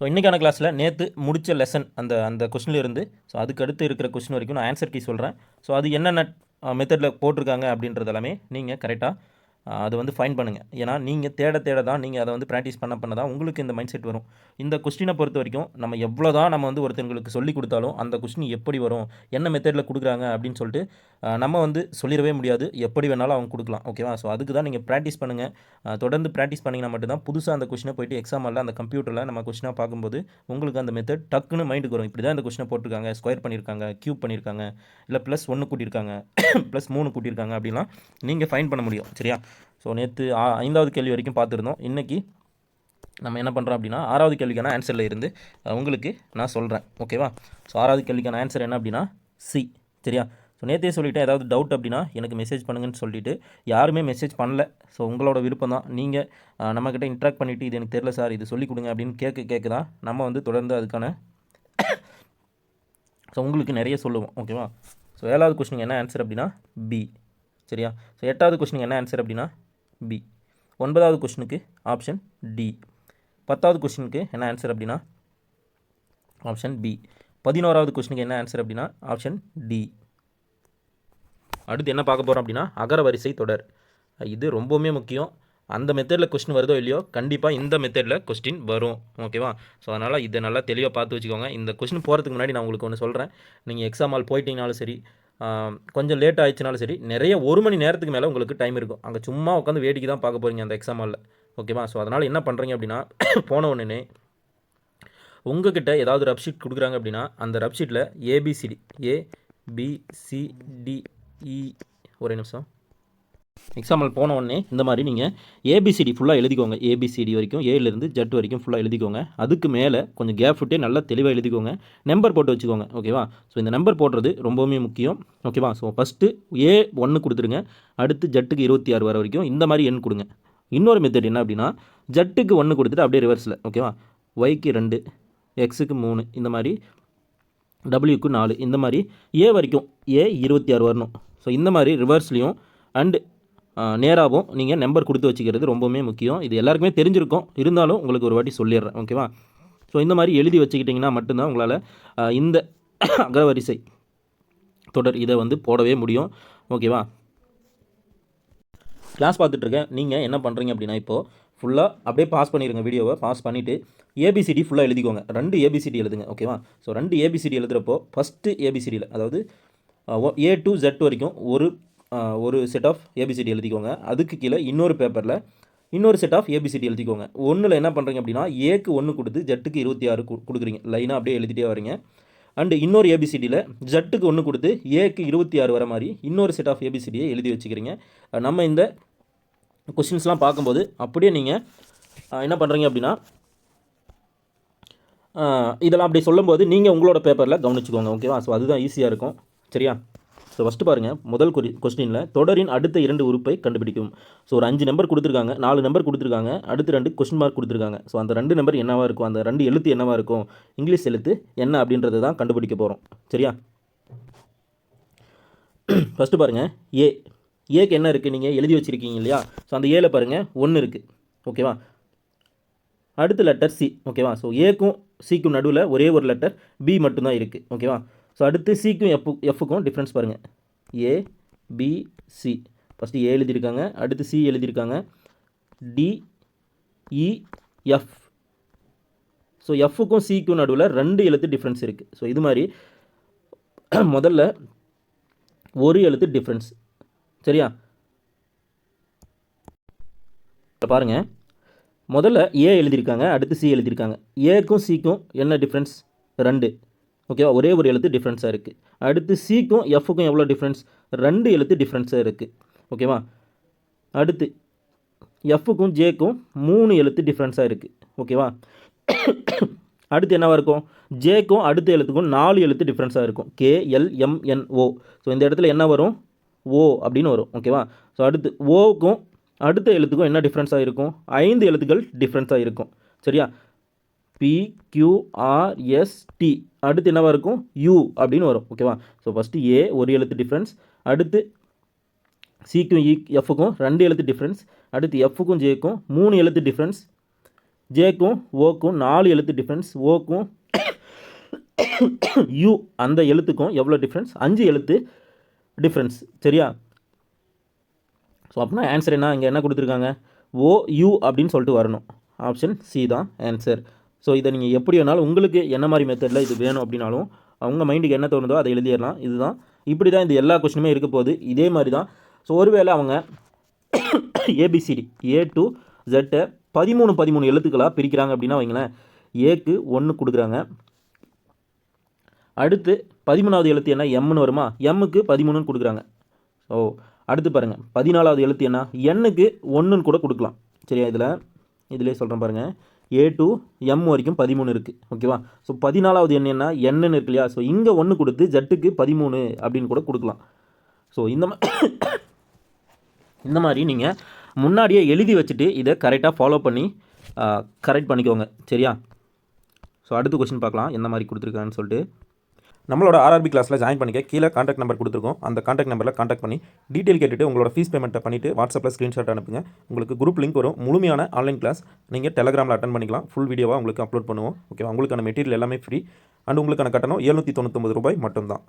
So இன்றைக்கான கிளாஸில் நேற்று முடித்த லெசன் அந்த அந்த கொஸ்டினில் இருந்து ஸோ அதுக்கு அடுத்து இருக்கிற கொஷின் வரைக்கும் நான் ஆன்சர் கீ சொல்கிறேன் ஸோ அது என்னென்ன மெத்தடில் போட்டிருக்காங்க அப்படின்றது எல்லாமே நீங்கள் கரெக்டாக அதை வந்து ஃபைன் பண்ணுங்கள் ஏன்னா நீங்கள் தேட தேட தான் நீங்கள் அதை வந்து ப்ராக்டிஸ் பண்ண பண்ண தான் உங்களுக்கு இந்த மைண்ட் செட் வரும். இந்த கொஸ்டினை பொறுத்த வரைக்கும் நம்ம எவ்வளோ தான் நம்ம வந்து ஒருத்தங்களுக்கு சொல்லி கொடுத்தாலும் அந்த கொஸ்டின் எப்படி வரும் என்ன மெத்தடில் கொடுக்குறாங்க அப்படின்னு சொல்லிட்டு நம்ம வந்து சொல்லிடவே முடியாது. எப்படி வேணாலும் அவங்க கொடுக்கலாம். ஓகேவா ஸோ அதுக்கு தான் நீங்கள் ப்ராக்டிஸ் பண்ணுங்கள் தொடர்ந்து ப்ராக்டிஸ் பண்ணிங்கன்னா மட்டும்தான் புதுசாக அந்த கொஸ்டினை போயிட்டு எக்ஸாம் அந்த கம்ப்யூட்டரில் நம்ம கொஸ்டினாக பார்க்கும்போது உங்களுக்கு அந்த மெத்தட் டக்குன்னு மைண்டுக்கு வரும். இப்படி தான் இந்த கொஸ்டினை போட்டிருக்காங்க. ஸ்கொயர் பண்ணியிருக்காங்க க்யூப் பண்ணியிருக்காங்க இல்லை ப்ளஸ் ஒன்று கூட்டியிருக்காங்க ப்ளஸ் மூணு கூட்டியிருக்காங்க அப்படிலாம் நீங்கள் ஃபைன் பண்ண முடியும். சரியா? ஸோ நேற்று ஐந்தாவது கேள்வி வரைக்கும் பார்த்துருந்தோம். இன்றைக்கி நம்ம என்ன பண்ணுறோம் அப்படின்னா ஆறாவது கேள்விக்கான ஆன்சரில் இருந்து உங்களுக்கு நான் சொல்கிறேன் ஓகேவா ஸோ ஆறாவது கேள்விக்கான ஆன்சர் என்ன அப்படின்னா சி சரியா? ஸோ நேற்றே சொல்லிவிட்டேன் ஏதாவது டவுட் அப்படின்னா எனக்கு மெசேஜ் பண்ணுங்கன்னு சொல்லிட்டு. யாருமே மெசேஜ் பண்ணல. ஸோ உங்களோட விருப்பம் தான். நீங்கள் நம்மக்கிட்ட இன்ட்ராக்ட் பண்ணிவிட்டு இது எனக்கு தெரில சார் இது சொல்லிக் கொடுங்க அப்படின்னு கேட்க கேட்க தான் நம்ம வந்து தொடர்ந்து அதுக்கான ஸோ உங்களுக்கு நிறைய சொல்லுவோம். ஓகேவா ஸோ ஏழாவது கொஸ்டின் என்ன ஆன்சர் அப்படின்னா பி சரியா? ஸோ எட்டாவது கொஸ்டின் என்ன ஆன்சர் அப்படின்னா பி ஒன்பதாவது கொஸ்டினுக்கு ஆப்ஷன் டி பத்தாவது கொஸ்டினுக்கு என்ன ஆன்சர் அப்படின்னா ஆப்ஷன் பி பதினோராவது கொஸ்டினுக்கு என்ன ஆன்சர் அப்படின்னா ஆப்ஷன் டி அடுத்து என்ன பார்க்க போகிறோம் அப்படின்னா அகர வரிசை தொடர். இது ரொம்பவுமே முக்கியம். அந்த மெத்தடில் கொஸ்டின் வருதோ இல்லையோ கண்டிப்பாக இந்த மெத்தடில் கொஸ்டின் வரும். ஓகேவா ஸோ அதனால் இதை நல்லா தெளிவாக பார்த்து வச்சுக்கோங்க. இந்த கொஸ்டின் போகிறதுக்கு முன்னாடி நான் உங்களுக்கு ஒன்று சொல்கிறேன் நீங்கள் எக்ஸாம் ஹால் போயிட்டீங்கனாலும் சரி கொஞ்சம் லேட் ஆயிடுச்சுனாலும் சரி நிறைய ஒரு மணி நேரத்துக்கு மேலே உங்களுக்கு டைம் இருக்கும். அங்கே சும்மா உட்காந்து வேடிக்கை தான் பார்க்க போகிறீங்க அந்த எக்ஸாம் ஹாலில் ஓகேவா ஸோ அதனால் என்ன பண்ணுறீங்க அப்படின்னா போன உடனே உங்ககிட்ட ஏதாவது ரப் ஷீட் கொடுக்குறாங்க அப்படின்னா அந்த ரப் ஷீட்டில் ஏபிசிடி ஏபிசிடிஇ ஒரே நிமிஷம். எக்ஸாம்பிள் போன உடனே இந்த மாதிரி நீங்கள் ஏபிசிடி ஃபுல்லாக எழுதிக்கோங்க. ஏபிசிடி வரைக்கும் ஏலேருந்து ஜெட் வரைக்கும் ஃபுல்லாக எழுதிக்கோங்க. அதுக்கு மேலே கொஞ்சம் கேப் விட்டே நல்லா தெளிவாக எழுதிக்கோங்க. நம்பர் போட்டு வச்சுக்கோங்க. ஓகேவா ஸோ இந்த நம்பர் போடுறது ரொம்பவுமே முக்கியம். ஓகேவா ஸோ ஃபஸ்ட்டு ஏ ஒன்று கொடுத்துருங்க அடுத்து ஜட்டுக்கு இருபத்தி ஆறு வர வரைக்கும் இந்த மாதிரி எண் கொடுங்க. இன்னொரு மெத்தட் என்ன அப்படின்னா ஜட்டுக்கு ஒன்று கொடுத்துட்டு அப்படியே ரிவர்ஸில் ஓகேவா ஒய்க்கு ரெண்டு எக்ஸுக்கு மூணு இந்த மாதிரி டபிள்யூக்கு நாலு இந்த மாதிரி ஏ வரைக்கும் ஏ இருபத்தி ஆறு வரணும். ஸோ இந்த மாதிரி ரிவர்ஸ்லேயும் அண்டு நேராகவும் நீங்கள் நம்பர் கொடுத்து வச்சுக்கிறது ரொம்பவுமே முக்கியம். இது எல்லாருக்குமே தெரிஞ்சிருக்கும். இருந்தாலும் உங்களுக்கு ஒரு வாட்டி சொல்லிடுறேன். ஓகேவா ஸோ இந்த மாதிரி எழுதி வச்சுக்கிட்டிங்கன்னா மட்டும்தான் உங்களால் இந்த அகரவரிசை தொடர் இதை வந்து போடவே முடியும். ஓகேவா கிளாஸ் பார்த்துட்ருக்கேன். நீங்கள் என்ன பண்ணுறீங்க அப்படின்னா இப்போது ஃபுல்லாக அப்படியே பாஸ் பண்ணிடுங்க வீடியோவை பாஸ் பண்ணிவிட்டு ஏபிசிடி ஃபுல்லாக எழுதிக்கோங்க. ரெண்டு ஏபிசிடி எழுதுங்க. ஓகேவா ஸோ ரெண்டு ஏபிசிடி எழுதுகிறப்போ ஃபஸ்ட்டு ஏபிசிடியில் அதாவது ஏ டு ஜெட் வரைக்கும் ஒரு ஒரு செட் ஆஃப் ஏபிசிடி எழுதிக்கோங்க. அதுக்கு கீழே இன்னொரு பேப்பரில் இன்னொரு செட் ஆஃப் ஏபிசிடி எழுதிக்கோங்க. ஒன்றில் என்ன பண்ணுறீங்க அப்படின்னா ஏக்கு ஒன்று கொடுத்து ஜெட்டுக்கு இருபத்தி ஆறு கொடுக்குறீங்க. லைனாக அப்படியே எழுதிட்டே வரீங்க. அண்டு இன்னொரு ஏபிசிடியில் ஜட்டுக்கு ஒன்று கொடுத்து ஏக்கு இருபத்தி ஆறு வர மாதிரி இன்னொரு செட் ஆஃப் ஏபிசிடியை எழுதி வச்சுக்கிறீங்க. நம்ம இந்த கொஸ்டின்ஸ்லாம் பார்க்கும்போது அப்படியே நீங்கள் என்ன பண்ணுறீங்க அப்படின்னா இதெல்லாம் அப்படி சொல்லும்போது நீங்கள் உங்களோட பேப்பரில் கவனிச்சுக்கோங்க. ஓகேவா ஸோ அதுதான் ஈஸியாக இருக்கும். சரியா? ஸோ ஃபஸ்ட்டு பாருங்கள் முதல் குறி கொஸ்டினில் தொடரின் அடுத்த இரண்டு உறுப்பை கண்டுபிடிக்கும். ஸோ ஒரு அஞ்சு நம்பர் கொடுத்துருக்காங்க நாலு நம்பர் கொடுத்துருக்காங்க அடுத்து ரெண்டு கொஸ்டின் மார்க் கொடுத்துருக்காங்க. ஸோ அந்த ரெண்டு நம்பர் என்னவாக இருக்கும் அந்த ரெண்டு எழுத்து என்னவாக இருக்கும் இங்கிலீஷ் எழுத்து என்ன அப்படின்றத தான் கண்டுபிடிக்க போகிறோம் சரியா? ஃபஸ்ட்டு பாருங்கள் ஏ ஏக்கு என்ன இருக்குது நீங்கள் எழுதி வச்சுருக்கீங்க இல்லையா? ஸோ அந்த ஏல பாருங்கள் ஒன்று இருக்குது ஓகேவா அடுத்த லெட்டர் சி ஓகேவா ஸோ ஏக்கும் சிக்கும் நடுவில் ஒரே ஒரு லெட்டர் பி மட்டும்தான் இருக்குது ஓகேவா ஸோ அடுத்து சிக்கும் எஃப் எஃப்க்கும் டிஃப்ரென்ஸ் பாருங்கள் A B C first A எழுதியிருக்காங்க அடுத்து சி எழுதியிருக்காங்க. D E e, F so எஃப்க்கும் சிக்கும் நடுவில் ரெண்டு எழுத்து டிஃப்ரென்ஸ் இருக்குது ஸோ இது மாதிரி முதல்ல ஒரு எழுத்து டிஃப்ரென்ஸ் சரியா? பாருங்கள் முதல்ல ஏ எழுதியிருக்காங்க அடுத்து சி எழுதியிருக்காங்க. ஏக்கும் சிக்கும் என்ன டிஃப்ரென்ஸ் ரெண்டு. ஓகேவா? ஒரே ஒரு எழுத்து டிஃப்ரென்ஸாக இருக்குது அடுத்து சிக்கும் எஃப்க்கும் எவ்வளோ டிஃப்ரென்ஸ் ரெண்டு எழுத்து டிஃப்ரென்ஸாக இருக்குது ஓகேவா? அடுத்து எஃப்க்கும் ஜேக்கும் மூணு எழுத்து டிஃப்ரென்ஸாக இருக்குது ஓகேவா? அடுத்து என்னவாக இருக்கும்? ஜேக்கும் அடுத்த எழுத்துக்கும் நாலு எழுத்து டிஃப்ரென்ஸாக இருக்கும். K L M N O so இந்த இடத்துல என்ன வரும்? ஓ அப்படின்னு வரும். ஓகேவா? ஸோ அடுத்து ஓவுக்கும் அடுத்த எழுத்துக்கும் என்ன டிஃப்ரென்ஸாக இருக்கும்? ஐந்து எழுத்துக்கள் டிஃப்ரென்ஸாக இருக்கும். சரியா? பிக்யூஆர்எஸ்டி அடுத்து என்னவா இருக்கும்? யூ அப்படின்னு வரும். ஓகேவா ஸோ ஃபஸ்ட்டு ஏ ஒரு எழுத்து டிஃப்ரென்ஸ் அடுத்து சிக்கும் இ e, எஃப்க்கும் ரெண்டு எழுத்து டிஃப்ரென்ஸ் அடுத்து எஃப்க்கும் ஜேக்கும் மூணு எழுத்து டிஃப்ரென்ஸ் ஜேக்கும் ஓக்கும் நாலு எழுத்து டிஃப்ரென்ஸ் ஓக்கும் யூ அந்த எழுத்துக்கும் எவ்வளோ டிஃப்ரென்ஸ் அஞ்சு எழுத்து டிஃப்ரென்ஸ் சரியா? ஸோ அப்படின்னா ஆன்சர் என்ன? இங்கே என்ன கொடுத்துருக்காங்க? ஓ யூ அப்படின்னு சொல்லிட்டு வரணும். ஆப்ஷன் சி தான் ஆன்சர் ஸோ இதை நீங்கள் எப்படி வேணாலும் உங்களுக்கு என்ன மாதிரி மெத்தடில் இது வேணும் அப்படின்னாலும் அவங்க மைண்டுக்கு என்ன தோணுதோ அதை எழுதிடலாம். இதுதான். இப்படி தான் இந்த எல்லா கொஸ்டினுமே இருக்க போகுது. இதே மாதிரி தான் ஸோ ஒருவேளை அவங்க ஏபிசிடி ஏ டு ஜெட்டை பதிமூணு பதிமூணு எழுத்துக்களாக பிரிக்கிறாங்க அப்படின்னா வைங்களேன். ஏக்கு ஒன்று கொடுக்குறாங்க. அடுத்து பதிமூணாவது எழுத்து என்ன? எம்னு வருமா? எம்முக்கு பதிமூணுன்னு கொடுக்குறாங்க. ஓ அடுத்து பாருங்கள் பதினாலாவது எழுத்து என்ன? எண்ணுக்கு ஒன்றுன்னு கூட கொடுக்கலாம். சரியா? இதில் இதிலே சொல்கிறேன் பாருங்கள் ஏ டு எம் வரைக்கும் பதிமூணு இருக்குது ஓகேவா ஸோ பதினாலாவது என்னென்னா என்னன்னு இருக்கு இல்லையா? ஸோ இங்கே ஒன்று கொடுத்து ஜட்டுக்கு பதிமூணு அப்படின்னு கூட கொடுக்கலாம். ஸோ இந்த மா- இந்த மாதிரி நீங்கள் முன்னாடியே எழுதி வச்சுட்டு இதை கரெக்டாக ஃபாலோ பண்ணி கரெக்ட் பண்ணிக்கோங்க. சரியா? ஸோ அடுத்த கொஸ்டின் பார்க்கலாம். என்ன மாதிரி கொடுத்துருக்காங்கன்னு சொல்லிட்டு. நம்மளோட ஆர்ஆர்பி கிளாஸில் ஜாயின் பண்ணிக்க கீழே காண்டாக்ட் நம்பர் கொடுத்துருக்கோம். அந்த காண்டாக்ட் நம்பரில் காண்டாக்ட் பண்ணி டீட்டெயில் கேட்டுட்டு உங்களோட ஃபீஸ் பேமெண்ட்டை பண்ணிவிட்டு வாட்ஸ்அப்பில் ஸ்க்ரீன்ஷாட் அனுப்புங்க. உங்களுக்கு குரூப் லிங்க் வரும். முழுமையான ஆன்லைன் கிளாஸ் நீங்கள் டெலகிராமில் அட்டன் பண்ணிக்கலாம். ஃபுல் வீடியோவாக உங்களுக்கு அப்லோட் பண்ணுவோம். ஓகேவா உங்களுக்கான மெட்டீரியல் எல்லாமே ஃப்ரீ அண்ட் உங்களுக்கான கட்டணம் எழுநூற்றி தொண்ணூத்தொம்பது ரூபாய் மட்டும்தான்.